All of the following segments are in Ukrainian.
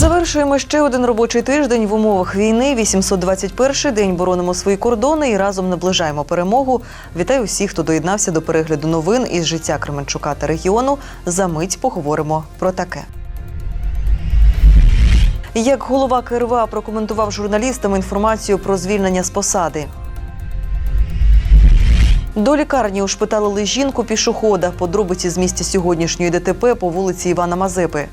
Завершуємо ще один робочий тиждень в умовах війни. 821 день боронимо свої кордони і разом наближаємо перемогу. Вітаю всіх, хто доєднався до перегляду новин із життя Кременчука та регіону. За мить поговоримо про таке. Як голова КРВА прокоментував журналістам інформацію про звільнення з посади. До лікарні ушпиталили жінку пішохода. Подробиці з місця сьогоднішньої ДТП по вулиці Івана Мазепи.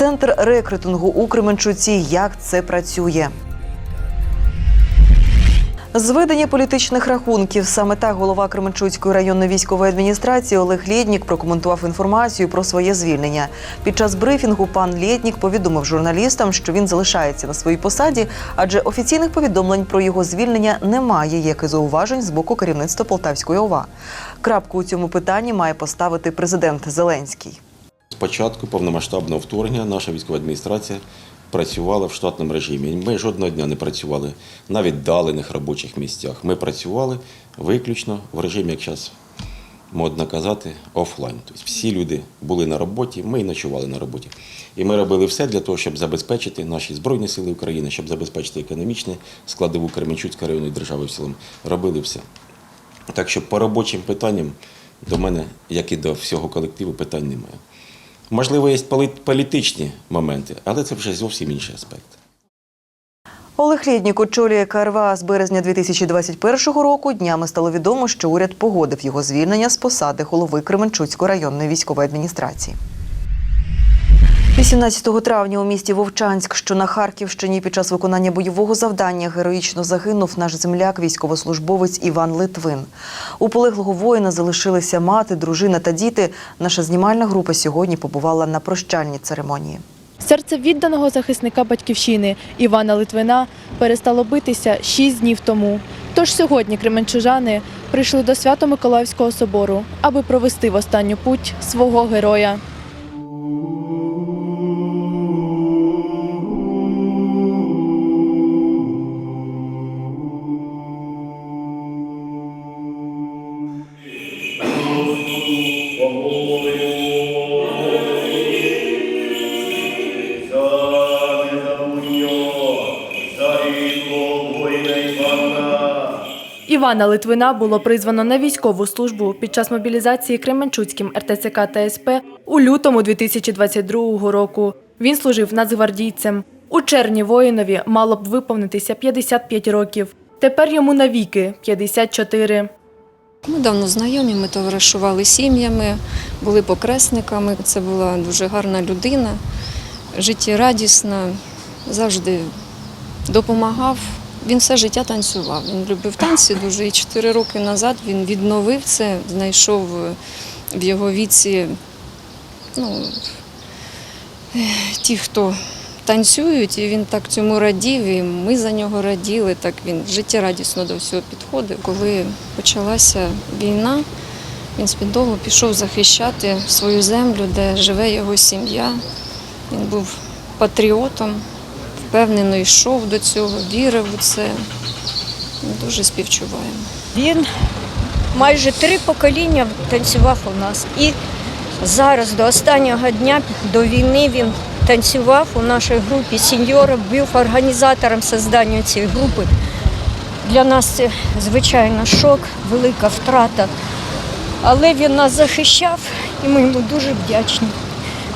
Центр рекрутингу у Кременчуці. Як це працює? Зведення політичних рахунків саме так голова Кременчуцької районної військової адміністрації Олег Лєднік прокоментував інформацію про своє звільнення. Під час брифінгу пан Лєднік повідомив журналістам, що він залишається на своїй посаді, адже офіційних повідомлень про його звільнення немає, як і зауважень з боку керівництва Полтавської ОВА. Крапку у цьому питанні має поставити президент Зеленський. З початку повномасштабного вторгнення наша військова адміністрація працювала в штатному режимі. Ми жодного дня не працювали на віддалених робочих місцях. Ми працювали виключно в режимі, як зараз модно казати, офлайн. Тобто всі люди були на роботі, ми і ночували на роботі. І ми робили все для того, щоб забезпечити наші Збройні Сили України, щоб забезпечити економічне складову Кременчуцької районної держави в цілому. Робили все. Так що по робочим питанням до мене, як і до всього колективу, питань немає. Можливо, є політичні моменти, але це вже зовсім інший аспект. Олег Лєднік очолює КРВА з березня 2021 року. Днями стало відомо, що уряд погодив його звільнення з посади голови Кременчуцької районної військової адміністрації. 18 травня у місті Вовчанськ, що на Харківщині, під час виконання бойового завдання героїчно загинув наш земляк, військовослужбовець Іван Литвин. У полеглого воїна залишилися мати, дружина та діти. Наша знімальна група сьогодні побувала на прощальній церемонії. Серце відданого захисника батьківщини Івана Литвина перестало битися шість днів тому. Тож сьогодні кременчужани прийшли до Свято-Миколаївського собору, аби провести в останню путь свого героя. Івана Литвина було призвано на військову службу під час мобілізації Кременчуцьким РТЦК та СП у лютому 2022 року. Він служив нацгвардійцем. У червні воїнові мало б виповнитися 55 років. Тепер йому навіки 54. Ми давно знайомі, ми товаришували сім'ями, були покресниками. Це була дуже гарна людина, життєрадісна, завжди допомагав. Він все життя танцював. Він любив танці дуже. І чотири роки назад він відновив це, знайшов в його віці ну, ті, хто танцюють, і він так цьому радів, і ми за нього раділи. Так він життєрадісно до всього підходив. Коли почалася війна, він спідово пішов захищати свою землю, де живе його сім'я. Він був патріотом, впевнено йшов до цього, вірив у це. Дуже співчуваємо. Він майже три покоління танцював у нас. І зараз до останнього дня до війни він танцював у нашій групі сеньора, був організатором створення цієї групи. Для нас це, звичайно, шок, велика втрата. Але він нас захищав і ми йому дуже вдячні.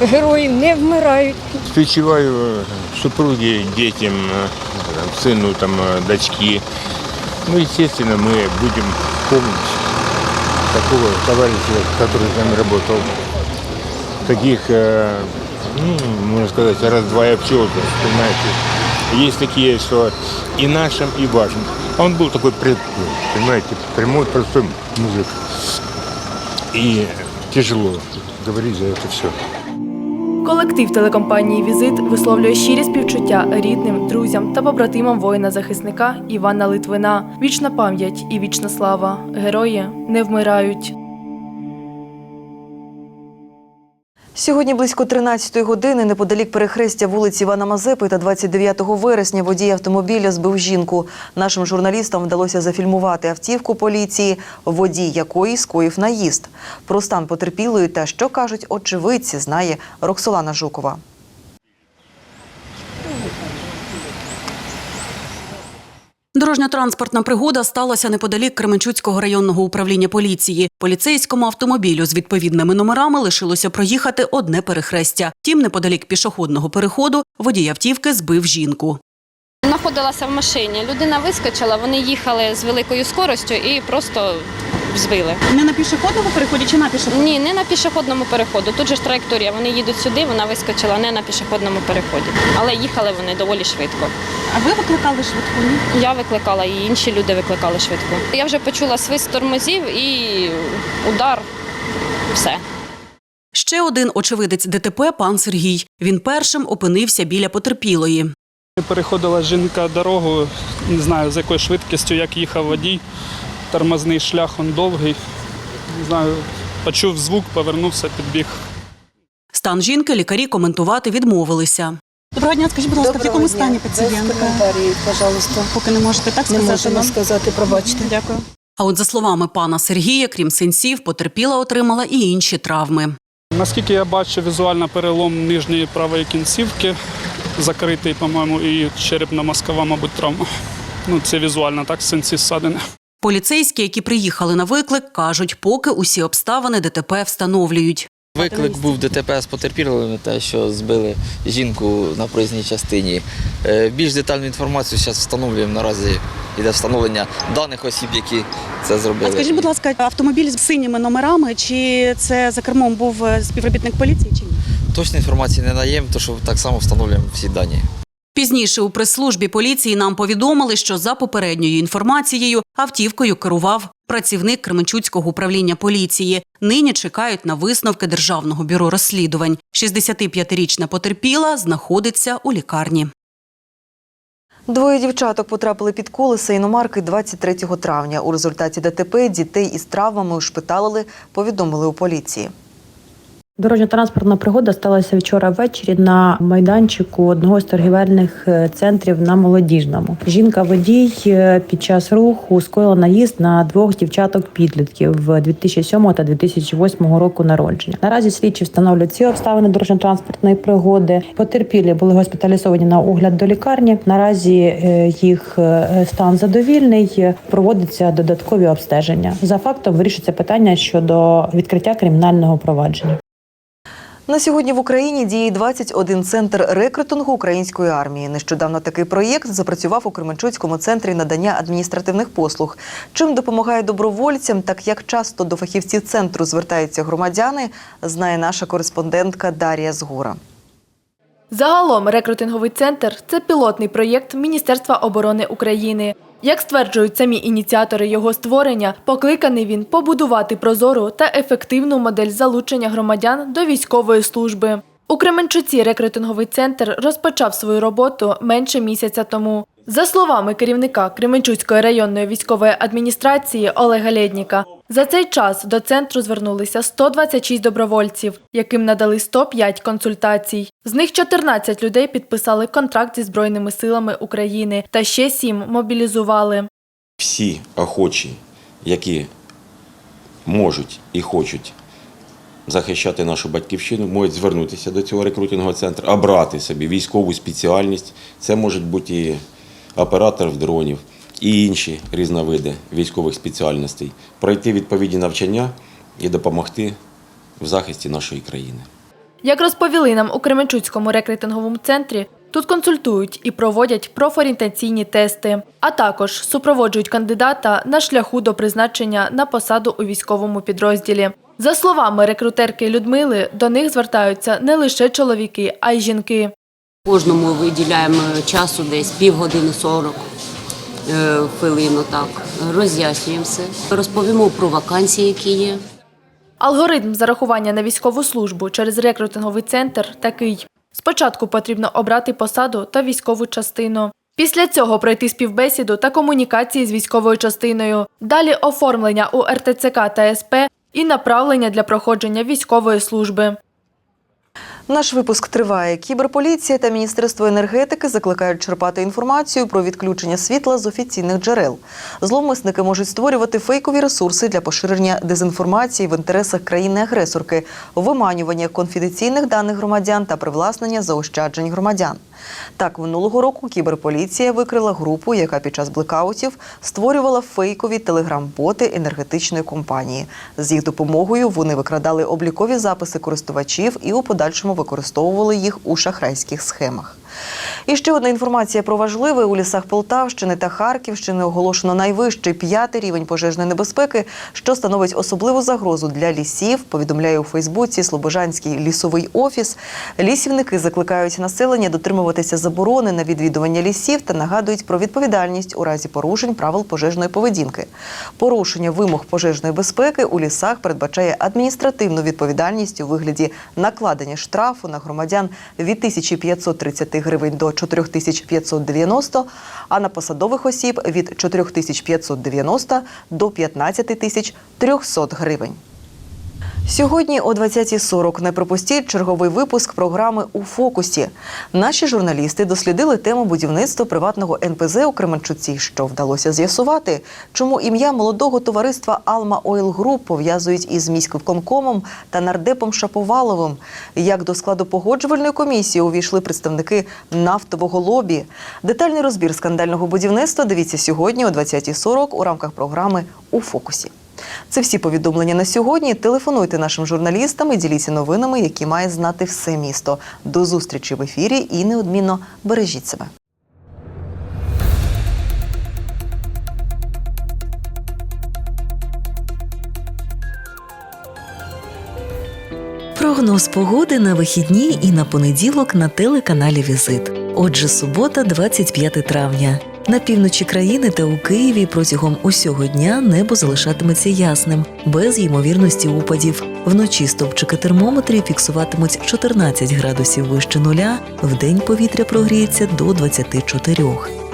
Герої не вмирають. Співчуваю супруге, детям, э, там, дочки. Ну, естественно, мы будем помнить такого товарища, который с нами работал. Таких, ну, можно сказать, раз-два и обчелся, понимаете. Есть такие, что и нашим, и вашим. А он был такой, понимаете, прямой, простой мужик. И тяжело говорить за это все. Колектив телекомпанії Візит висловлює щирі співчуття рідним, друзям та побратимам воїна-захисника Івана Литвина. Вічна пам'ять і вічна слава. Герої не вмирають. Сьогодні близько 13-ї години неподалік перехрестя вулиці Івана Мазепи та 29 вересня водій автомобіля збив жінку. Нашим журналістам вдалося зафільмувати автівку поліції, водій якої скоїв наїзд. Про стан потерпілої та що кажуть очевидці, знає Роксолана Жукова. Дорожньо-транспортна пригода сталася неподалік Кременчуцького районного управління поліції. Поліцейському автомобілю з відповідними номерами лишилося проїхати одне перехрестя. Тім, неподалік пішохідного переходу, водій автівки збив жінку. Знаходилася в машині. Людина вискочила, вони їхали з великою скоростю і просто збили. Не на пішохідному переході чи на пішохідному? Ні, не на пішохідному переходу. Тут же ж траєкторія. Вони їдуть сюди, вона вискочила не на пішохідному переході. Але їхали вони доволі швидко. А ви викликали швидку? Ні? Я викликала і інші люди викликали швидко. Я вже почула свист тормозів і удар. Все. Ще один очевидець ДТП пан Сергій. Він першим опинився біля потерпілої. Переходила жінка дорогу, не знаю з якою швидкістю, як їхав водій. Тормозний шлях он довгий. Не знаю, почув звук, повернувся, підбіг. Стан жінки лікарі коментувати відмовилися. Доброго дня, скажіть, будь ласка, в якому стані пацієнтка? пожалуйста. Поки не можете так Не сказати. нам? сказати, пробачте. Дякую. А от за словами пана Сергія, крім синців, потерпіла отримала і інші травми. Наскільки я бачу, візуально перелом нижньої правої кінцівки, закритий, по-моєму, і черепно-мозкова, мабуть, травма. Ну, це візуально, так, синці ссадини. Поліцейські, які приїхали на виклик, кажуть, поки усі обставини ДТП встановлюють. Виклик був ДТП з потерпілими, те, що збили жінку на проїзній частині. Е, Більш детальну інформацію зараз встановлюємо. Наразі йде встановлення даних осіб, які це А зробили. скажіть, будь ласка, автомобіль з синіми номерами, чи це за кермом був е, співробітник поліції чи ні? Точної інформації не наєм, тому що так само встановлюємо всі дані. Пізніше у прес-службі поліції нам повідомили, що за попередньою інформацією автівкою керував працівник Кременчуцького управління поліції. Нині чекають на висновки Державного бюро розслідувань. 65-річна потерпіла знаходиться у лікарні. Двоє дівчаток потрапили під колеса іномарки 23 травня. У результаті ДТП дітей із травмами ушпиталили, повідомили у поліції. Дорожньо-транспортна пригода сталася вчора ввечері на майданчику одного з торгівельних е, центрів на молодіжному. Жінка водій е, під час руху скоїла наїзд на двох дівчаток підлітків 2007 та 2008 року народження. Наразі слідчі встановлюють ці обставини дорожньо-транспортної пригоди. Потерпілі були госпіталізовані на огляд до лікарні. Наразі е, їх стан задовільний. Проводяться додаткові обстеження. За фактом вирішиться питання щодо відкриття кримінального провадження. На сьогодні в Україні діє 21 центр рекрутингу української армії. Нещодавно такий проєкт запрацював у Кременчуцькому центрі надання адміністративних послуг. Чим допомагає добровольцям, так як часто до фахівців центру звертаються громадяни, знає наша кореспондентка Дар'я Згура. Загалом рекрутинговий центр це пілотний проєкт Міністерства оборони України. Як стверджують самі ініціатори його створення, покликаний він побудувати прозору та ефективну модель залучення громадян до військової служби. У Кременчуці рекрутинговий центр розпочав свою роботу менше місяця тому. За словами керівника Кременчуцької районної військової адміністрації Олега Лєдніка, за цей час до центру звернулися 126 добровольців, яким надали 105 консультацій. З них 14 людей підписали контракт зі Збройними силами України та ще 7 мобілізували. Всі охочі, які можуть і хочуть захищати нашу батьківщину, можуть звернутися до цього рекрутингового центру, обрати собі військову спеціальність. Це можуть бути і оператор дронів, і інші різновиди військових спеціальностей, пройти відповідні навчання і допомогти в захисті нашої країни. Як розповіли нам у Кременчуцькому рекрутинговому центрі, тут консультують і проводять профорієнтаційні тести, а також супроводжують кандидата на шляху до призначення на посаду у військовому підрозділі. За словами рекрутерки Людмили, до них звертаються не лише чоловіки, а й жінки. Кожному виділяємо часу десь півгодини 40 е, хвилин, так. Роз'яснюємо все. Розповімо про вакансії, які є. Алгоритм зарахування на військову службу через рекрутинговий центр такий: спочатку потрібно обрати посаду та військову частину. Після цього пройти співбесіду та комунікації з військовою частиною. Далі оформлення у РТЦК та СП і направлення для проходження військової служби. Наш випуск триває. Кіберполіція та Міністерство енергетики закликають черпати інформацію про відключення світла з офіційних джерел. Зловмисники можуть створювати фейкові ресурси для поширення дезінформації в інтересах країни-агресорки, виманювання конфіденційних даних громадян та привласнення заощаджень громадян. Так, минулого року кіберполіція викрила групу, яка під час блекаутів створювала фейкові телеграм-боти енергетичної компанії. З їх допомогою вони викрадали облікові записи користувачів і у подальшому використовували їх у шахрайських схемах. І ще одна інформація про важливе у лісах Полтавщини та Харківщини оголошено найвищий п'ятий рівень пожежної небезпеки, що становить особливу загрозу для лісів. Повідомляє у Фейсбуці Слобожанський лісовий офіс. Лісівники закликають населення дотримуватися заборони на відвідування лісів та нагадують про відповідальність у разі порушень правил пожежної поведінки. Порушення вимог пожежної безпеки у лісах передбачає адміністративну відповідальність у вигляді накладення штрафу на громадян від 1530 гривень до 4590, а на посадових осіб від 4590 до 15300 гривень. Сьогодні о 20.40 не пропустіть черговий випуск програми у фокусі. Наші журналісти дослідили тему будівництва приватного НПЗ у Кременчуці, що вдалося з'ясувати, чому ім'я молодого товариства Алма Ойл Груп пов'язують із міськвиконкомом та нардепом Шаповаловим. Як до складу погоджувальної комісії увійшли представники нафтового лобі. Детальний розбір скандального будівництва дивіться сьогодні о 20.40 у рамках програми у фокусі. Це всі повідомлення на сьогодні. Телефонуйте нашим журналістам і діліться новинами, які має знати все місто. До зустрічі в ефірі і неодмінно бережіть себе. Прогноз погоди на вихідні і на понеділок на телеканалі Візит. Отже, субота, 25 травня. На півночі країни та у Києві протягом усього дня небо залишатиметься ясним, без ймовірності упадів. Вночі стовпчики термометрів фіксуватимуть 14 градусів вище нуля, вдень повітря прогріється до 24.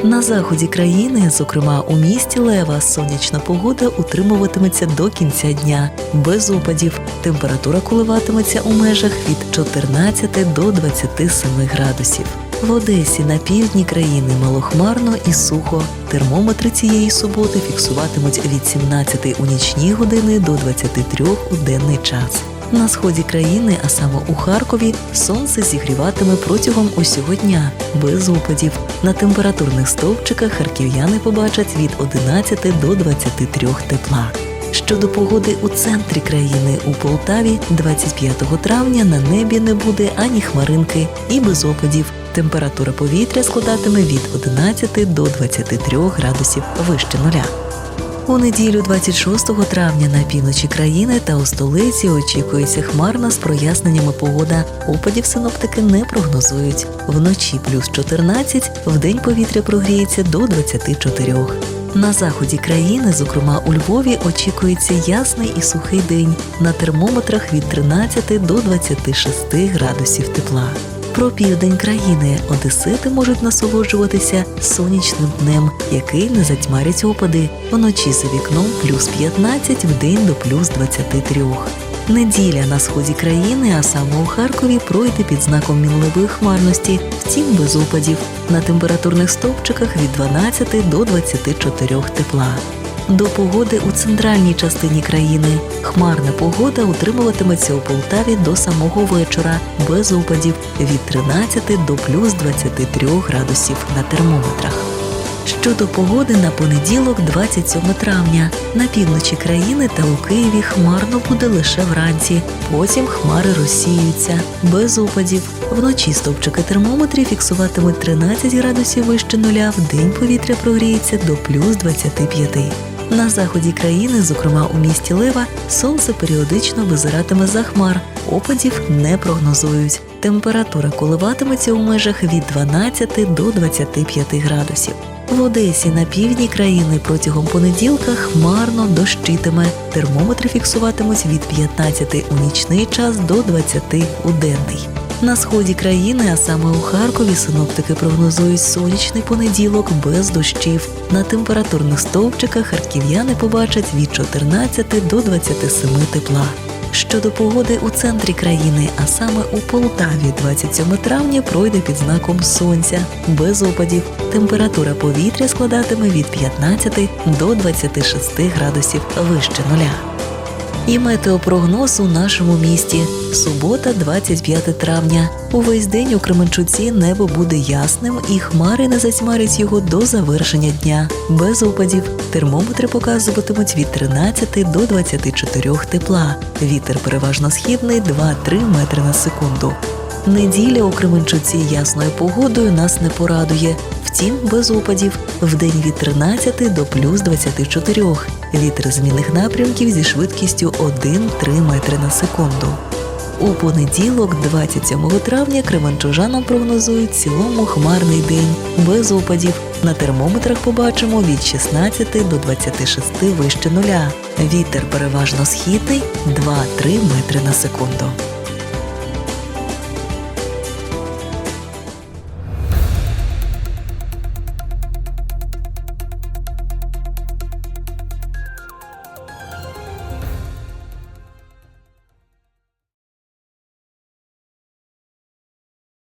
На заході країни, зокрема у місті Лева, сонячна погода утримуватиметься до кінця дня, без опадів. Температура коливатиметься у межах від 14 до 27 градусів. В Одесі на півдні країни малохмарно і сухо. Термометри цієї суботи фіксуватимуть від 17 у нічні години до 23 у денний час. На сході країни, а саме у Харкові, сонце зігріватиме протягом усього дня, без опадів. На температурних стовпчиках харків'яни побачать від 11 до 23 тепла. Щодо погоди у центрі країни у Полтаві 25 травня на небі не буде ані хмаринки і без опадів. Температура повітря складатиме від 11 до 23 градусів вище нуля. У неділю 26 травня на півночі країни та у столиці очікується хмарна з проясненнями погода. Опадів синоптики не прогнозують. Вночі плюс 14, вдень повітря прогріється до 24. На заході країни, зокрема у Львові, очікується ясний і сухий день. На термометрах від 13 до 26 градусів тепла. Про південь країни одесити можуть насолоджуватися сонячним днем, який не затьмарить опади. Вночі за вікном плюс 15, вдень до плюс 23. Неділя на сході країни, а саме у Харкові, пройде під знаком мінливої хмарності, втім без опадів. На температурних стовпчиках від 12 до 24 тепла. До погоди у центральній частині країни хмарна погода утримуватиметься у Полтаві до самого вечора, без опадів від 13 до плюс 23 градусів на термометрах. Щодо погоди на понеділок, 27 травня, на півночі країни та у Києві хмарно буде лише вранці. Потім хмари розсіються без опадів. Вночі стовпчики термометрів фіксуватимуть 13 градусів вище нуля. В день повітря прогріється до плюс 25. На заході країни, зокрема у місті Лева, сонце періодично визиратиме за хмар. Опадів не прогнозують. Температура коливатиметься у межах від 12 до 25 градусів. В Одесі на півдні країни протягом понеділка хмарно дощитиме. Термометри фіксуватимуть від 15 у нічний час до 20 у денний. На сході країни, а саме у Харкові, синоптики прогнозують сонячний понеділок без дощів. На температурних стовпчиках харків'яни побачать від 14 до 27 тепла. Щодо погоди у центрі країни, а саме у Полтаві, 27 травня пройде під знаком сонця, без опадів. Температура повітря складатиме від 15 до 26 градусів вище нуля. І метеопрогноз у нашому місті. Субота, 25 травня. Увесь день у Кременчуці небо буде ясним і хмари не затьмарять його до завершення дня. Без опадів. Термометри показуватимуть від 13 до 24 тепла. Вітер переважно східний 2-3 метри на секунду. Неділя у Кременчуці ясною погодою нас не порадує. Втім, без опадів. Вдень від 13 до плюс 24. Вітер змінних напрямків зі швидкістю 1-3 метри на секунду. У понеділок, 27 травня, кременчужанам прогнозують цілому хмарний день, без опадів. На термометрах побачимо від 16 до 26 вище нуля. Вітер переважно східний 2-3 метри на секунду.